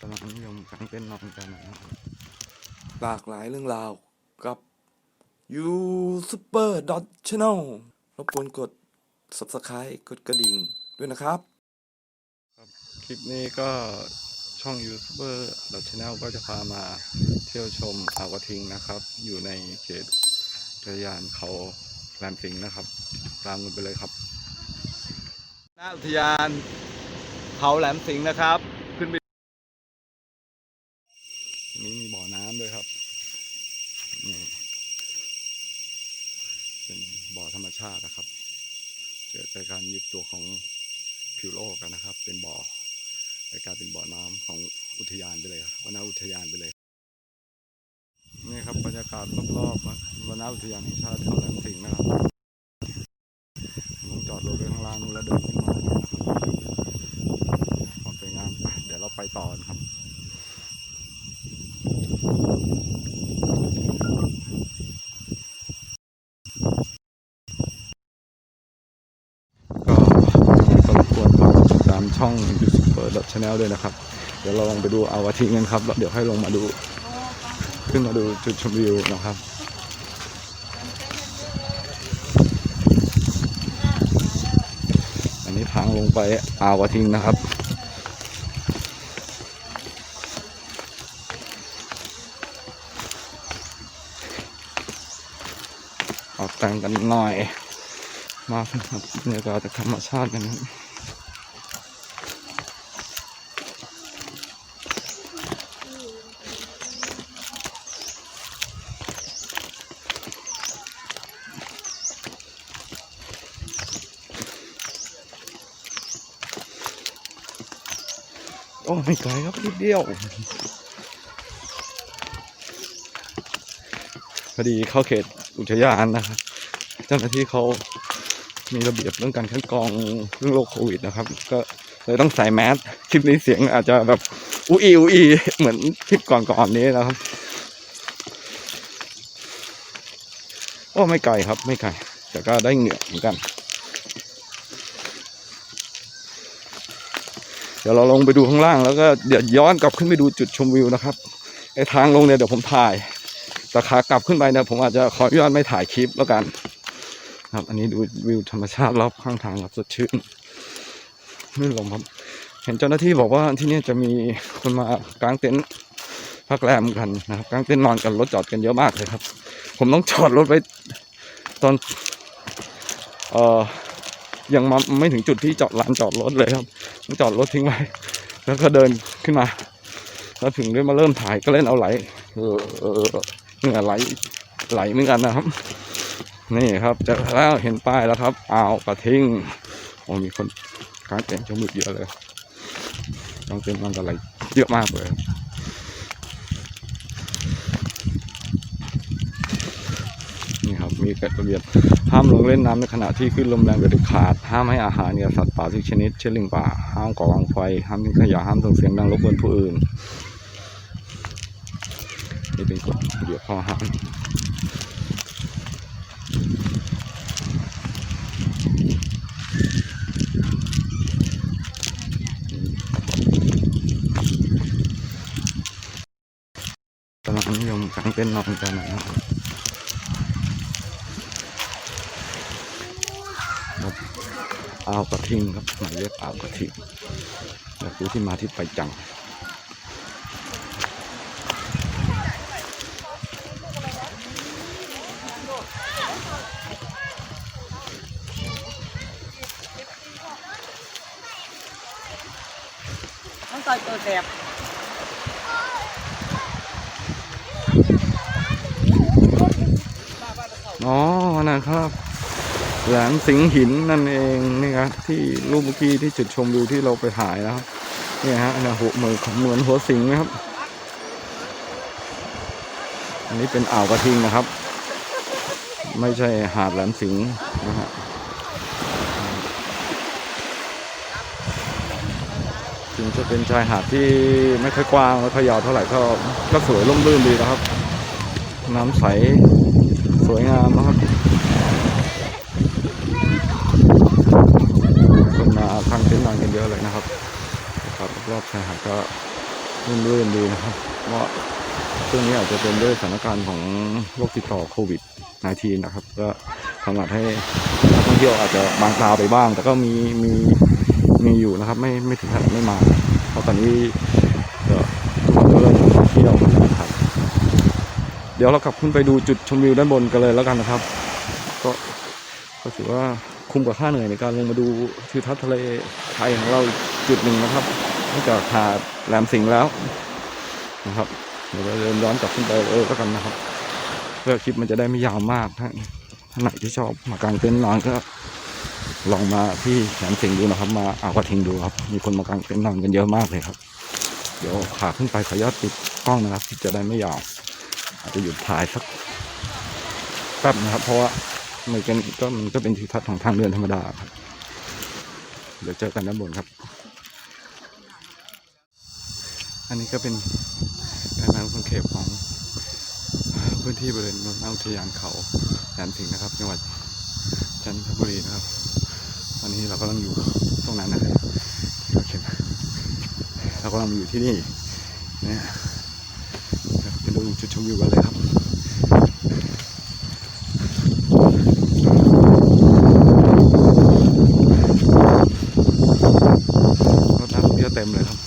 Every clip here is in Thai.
กำลังนิยมกางเต้นท์นอนกันนะครับหลากหลายเรื่องราวกับ You Super Dot Channel รบกวนกด Subscribe กดกระดิ่งด้วยนะครับ คลิปนี้ก็ช่อง YouTuber Channel ก็จะพามาเที่ยวชมอ่าวกระทิงนะครับ อยู่ในเขตอุทยานเขาแหลมสิงห์นะครับ ตามกันไปเลยครับ หน้าอุทยานเขาแหลมสิงห์นะครับ นี่มีบ่อน้ำด้วยครับนี่เป็นบ่อธรรมชาตินะครับ เกิดจากการยึดตัวของผิวโลกกันนะครับ เป็นบ่อไปกลายเป็นบ่อน้ำของอุทยานไปเลยวนอุทยานไปเลย นี่ครับบรรยากาศรอบๆวนอุทยานแห่งชาติเขาแหลมสิงห์นะครับลงจอดรถไว้ข้างล่างนู้นแล้วเดินขึ้นมาเนี่ยนะครับความสวยงามไปเดี๋ยวเราไปต่อกันครับ ก็ยังไงก็รบกวนฝากกดติดตามช่อง YouTuber Channel ด้วยนะครับ เดี๋ยวเราลองไปดูอาวาทิกันครับแล้วเดี๋ยวให้ลงมาดู ขึ้นมาดูจุดชมวิวนะครับอันนี้ทางลงไปอาวาทิงนะครับ ออกแต่งกันหน่อย มาครับบรรยากาศจากธรรมชาติกันโอ้ไม่ไกลครับนิดเดียว อดีเข้าเขตอุทยานนะครับ เจ้าหน้าที่เขามีระเบียบเรื่องการคัดกรองเรื่องโรคโควิดนะครับ ก็เลยต้องใส่แมสคลิปนี้เสียงอาจจะแบบอุอีอุอีเหมือนคลิปก่อนๆนี้นะครับ โอ้ไม่ไกลครับไม่ไกลแต่ก็ได้เหงื่อเหมือนกัน เดี๋ยวเราลงไปดูข้างล่างแล้วก็เดี๋ยวย้อนกลับขึ้นไปดูจุดชมวิวนะครับไอ้ทางลงเนี่ยเดี๋ยวผมถ่าย แต่ขากลับขึ้นไปเนี่ยผมอาจจะขออนุญาตไม่ถ่ายคลิปแล้วกัน ครับ อันนี้ดูวิวธรรมชาติรอบข้างทางครับสดชื่นไม่ลมครับ เห็นเจ้าหน้าที่บอกว่าที่นี่จะมีคนมากางเต็นท์พักแรมกันนะครับกางเต็นท์นอนกันรถจอดกันเยอะมากเลยครับ ผมต้องจอดรถไว้ตอน เอ่อยังมาไม่ถึงจุดที่จอดลานจอดรถเลยครับต้องจอดรถทิ้งไว้ แล้วก็เดินขึ้นมา แล้วถึงได้มาเริ่มถ่ายก็เล่นเอาไหลเออ เหงื่อไหลไหลเหมือนกันนะครับ นี่ครับเจอแล้วเห็นป้ายแล้วครับอ่าวกระทิงโอ้มีคนกางเต็นชมวิวเยอะเลยกางเต็นมันก็ไหลเยอะมากเลยนี่ครับมีกฎระเบียบห้ามลงเล่นน้ำในขณะที่ขึ้นลมแรงเด็ดขาด ห้ามให้อาหารเนี่ยสัตว์ป่าทุกชนิด เช่นลิงป่า ห้ามก่อวางไฟ ห้ามทิ้งขยะห้ามส่งเสียงดังรบกวนผู้อื่นี่เป็นกฎเบียบข้อห้ามกำลังนิยมกางเต้นนอนกันนะครับครับอ่าวกระทิงครับหมายเรียกอ่าวกระทิงอยากรู้ที่มาที่ไปจัง มันต่อยตัวแสบอ๋อนะครับ แหลมสิงหินนั่นเองนี่ครับที่รูปเมื่อกี้ที่จุดชมวิวที่เราไปถ่ายนะครับเนี่ยฮะนี่ยหัวเหมือนเหมือนหัวสิงนะครับ อันนี้เป็นอ่าวกระทิงนะครับ ไม่ใช่หาดแหลมสิงนะฮะ ถึงจะเป็นชายหาดที่ไม่ค่อยกว้างและค่อยยาวเท่าไหร่ก็ก็สวยร่มรื่นดีนะครับ น้ำใสสวยงามนะครับคนมาทางเต็นท์นอนกันเยอะเลยนะครับครับรอบชายหาดก็ร่มรื่นดีนะครับเพราะช่วงนี้อาจจะเป็นด้วยสถานการณ์ของโรคติดต่อโควิด -19 นะครับ ก็ทำให้นักท่องเที่ยวอาจจะบางตาไปบ้าง แต่ก็มีมี มีอยู่นะครับ ไม่ไม่ถึงขนาดไม่มา เพราะตอนนี้ก็ทุกคนก็เริ่มเที่ยวนะครับเดี๋ยวเรากลับขึ้นไปดูจุดชมวิวด้านบนกันเลยแล้วกันนะครับ ก็ก็ถือว่าคุ้มกับค่าเหนื่อยในการลงมาดูทิวทัศน์ทะเลไทยของเราจุดหนึ่งนะครับนอกจากหาดแหลมสิงห์แล้วนะครับเดี๋ยวเราเดินย้อนกลับขึ้นไปเออแล้วกันนะครับ เพื่อคลิปมันจะได้ไม่ยาวมากถ้าท่านไหนที่ชอบมากางเต็นท์นอนก็ ลองมาที่แหลมสิงดูนะครับ มาอ่าวกระทิงดูครับ มีคนมากางเต็นท์นอนกันเยอะมากเลยครับ เดี๋ยวขาขึ้นไปขออนุญาตติดกล้องนะครับ ที่จะได้ไม่ยาวอาจจะหยุดถ่ายสักแป๊บนะครับ เพราะว่ามันก็ก็มันก็เป็นทิวทัศน์ของทางเดินธรรมดาครับ เดี๋ยวเจอกันด้านบนครับ อันนี้ก็เป็นแม่น้ำคนเขตของพื้นที่บริเวณนนทอุทยานเขาแหลมสิงห์นะครับจังหวัดจันทบุรีนะครับ ตอนนี้เรากำลังอยู่ตรงนั้นนะครับที่เราเขียนเรากำลังอยู่ที่นี่นะเดี๋ยวไปดูจุดชมวิวกันเลยครับรถนักท่องเที่ยวเต็มเลยครับ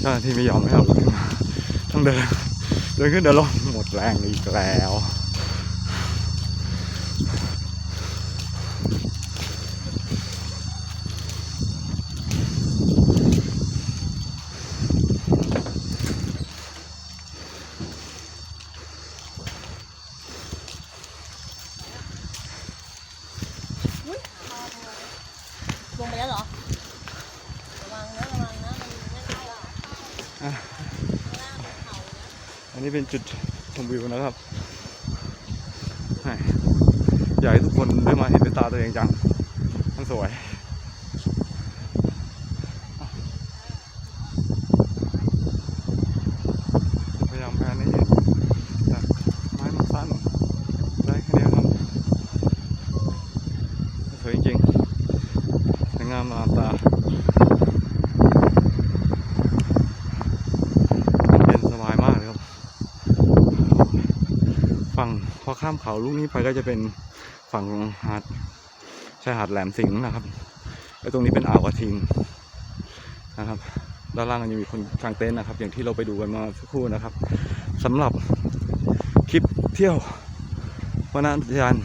เจ้าหน้าที่ไม่ยอมให้เอาขึ้นมาต้องเดินเดินขึ้นเดินลงหมดแรงอีกแล้ว ลงไปแล้วเหรอ ระวังนะระวังนะมันไม่ได้หรอก อะ ข้างล่างเป็นเขานะ อั นนี้เป็นจุดชมวิวนะครับแหม่อยากให้ทุกคนได้มาเห็นด้วยตาตัวเองจัง มันสวยายามแพนให้เห็นแต่ไม้มันสั้นได้แค่เนี้ยครับสวยจริงๆสวยงามตามตา เย็นสบายมากเลยครับ ฝั่งพอ ข้ามเขาลูกนี้ไปก็จะเป็นฝั่งหาดชายหาดแหลมสิงห์นะครับแล้วตรงนี้เป็นอ่าวกระทิงนะครับ ด้านล่างก็ยังมีคนกางเต็นท์นะครับ อย่างที่เราไปดูกันมาสักครู่นะครับสำหรับคลิปเที่ยววันนั้นยาน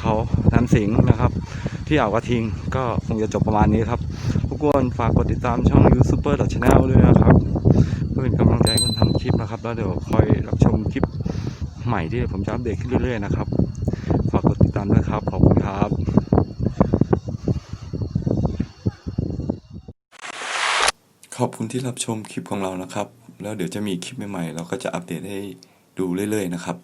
เขาแหลมสิงห์นะครับ ที่อ่าวกระทิงก็คงจะจบประมาณนี้ครับทุกคนฝากกดติดตามช่องยู u ูเปอร์ดัชแนลด้วยนะครับเพื่อเป็นกำลังใจให้คนทำคลิปนะครับ แล้วเดี๋ยวคอยรับชมคลิป ใหม่ที่ผมจะอัปเดตขึ้นเรื่อยๆนะครับ ฝากกดติดตามด้วยครับ ขอบคุณครับขอบคุณที่รับชมคลิปของเรานะครับ แล้วเดี๋ยวจะมีคลิปใหม่ๆ เราก็จะอัปเดตให้ดูเรื่อยๆนะครับ